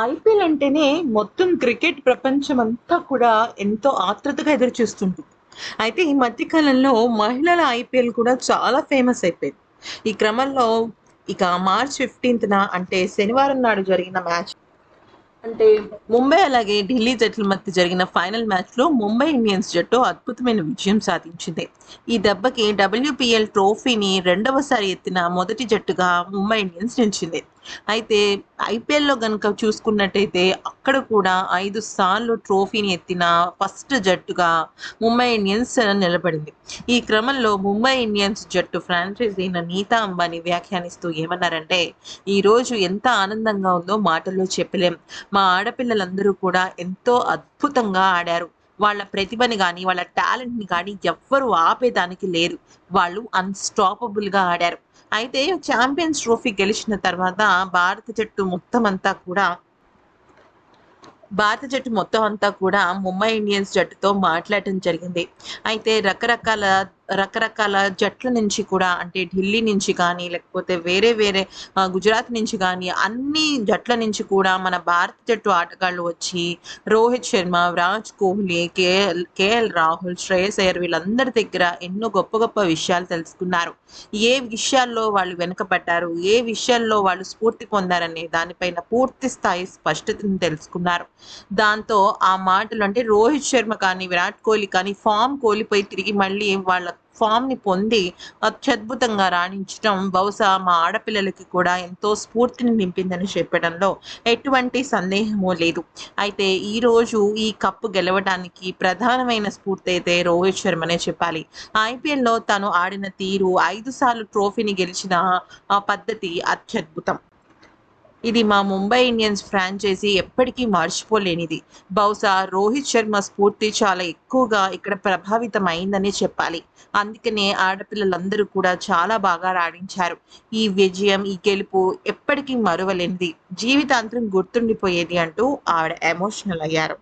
IPL అంటేనే మొత్తం cricket ప్రపంచం అంతా కూడా ఎంతో ఆత్రుతగా ఎదురు చూస్తుంటుంది అయితే ఈ మధ్య కాలంలో మహిళల ఐపీఎల్ కూడా చాలా ఫేమస్ అయిపోయింది. ఈ క్రమంలో ఇక మార్చ్ ఫిఫ్టీన్త్న అంటే శనివారం నాడు జరిగిన మ్యాచ్ అంటే ముంబై అలాగే ఢిల్లీ జట్ల మధ్య జరిగిన ఫైనల్ మ్యాచ్లో ముంబై ఇండియన్స్ జట్టు అద్భుతమైన విజయం సాధించింది. ఈ దెబ్బకి డబ్ల్యూపీఎల్ ట్రోఫీని రెండవసారి ఎత్తిన మొదటి జట్టుగా ముంబై ఇండియన్స్ నిలిచింది. అయితే ఐపీఎల్లో కనుక చూసుకున్నట్టయితే అక్కడ కూడా ఐదు సార్లు ట్రోఫీని ఎత్తిన ఫస్ట్ జట్టుగా ముంబై ఇండియన్స్ నిలబడింది. ఈ క్రమంలో ముంబై ఇండియన్స్ జట్టు ఫ్రాంచైజీ అయిన నీతా అంబానీ వ్యాఖ్యానిస్తూ ఏమన్నారంటే ఈరోజు ఎంత ఆనందంగా ఉందో మాటల్లో చెప్పలేం. మా ఆడపిల్లలందరూ కూడా ఎంతో అద్భుతంగా ఆడారు. వాళ్ళ ప్రతిభని కానీ వాళ్ళ టాలెంట్ని కానీ ఎవ్వరూ ఆపేదానికి లేరు. వాళ్ళు అన్స్టాపబుల్గా ఆడారు. అయితే ఛాంపియన్స్ ట్రోఫీ గెలిచిన తర్వాత భారత జట్టు మొత్తం అంతా కూడా భారత జట్టు మొత్తం అంతా కూడా ముంబై ఇండియన్స్ జట్టుతో మాట్లాడటం జరిగింది. అయితే రకరకాల రకరకాల జట్ల నుంచి కూడా అంటే ఢిల్లీ నుంచి కానీ లేకపోతే వేరే వేరే గుజరాత్ నుంచి కానీ అన్ని జట్ల నుంచి కూడా మన భారత జట్టు ఆటగాళ్ళు వచ్చి రోహిత్ శర్మ విరాజ్ కోహ్లీ కేఎల్ కేఎల్ రాహుల్ శ్రేయస్ అయ్యర్ వీళ్ళందరి దగ్గర ఎన్నో గొప్ప గొప్ప విషయాలు తెలుసుకున్నారు. ఏ విషయాల్లో వాళ్ళు వెనుకబడ్డారు ఏ విషయాల్లో వాళ్ళు స్ఫూర్తి పొందారనే దానిపైన పూర్తి స్థాయి స్పష్టతను తెలుసుకున్నారు. దాంతో ఆ మాటలు అంటే రోహిత్ శర్మ కానీ విరాట్ కోహ్లీ కానీ ఫామ్ కోల్పోయి తిరిగి మళ్ళీ వాళ్ళ ఫామ్ని పొంది అత్యద్భుతంగా రాణించడం బహుశా మా ఆడపిల్లలకి కూడా ఎంతో స్ఫూర్తిని నింపిందని చెప్పడంలో ఎటువంటి సందేహము లేదు. అయితే ఈరోజు ఈ కప్పు గెలవడానికి ప్రధానమైన స్ఫూర్తి అయితే రోహిత్ శర్మనే చెప్పాలి. ఐపీఎల్లో తను ఆడిన తీరు ఐదు సార్లు ట్రోఫీని గెలిచిన ఆ పద్ధతి అత్యద్భుతం. ఇది మా ముంబై ఇండియన్స్ ఫ్రాంచైజీ ఎప్పటికీ మర్చిపోలేనిది. బహుశా రోహిత్ శర్మ స్ఫూర్తి చాలా ఎక్కువగా ఇక్కడ ప్రభావితం అయిందని చెప్పాలి. అందుకనే ఆడపిల్లలందరూ కూడా చాలా బాగా రాణించారు. ఈ విజయం ఈ గెలుపు ఎప్పటికీ మరువలేనిది. జీవితాంతరం గుర్తుండిపోయేది అంటూ ఆవిడ ఎమోషనల్ అయ్యారు.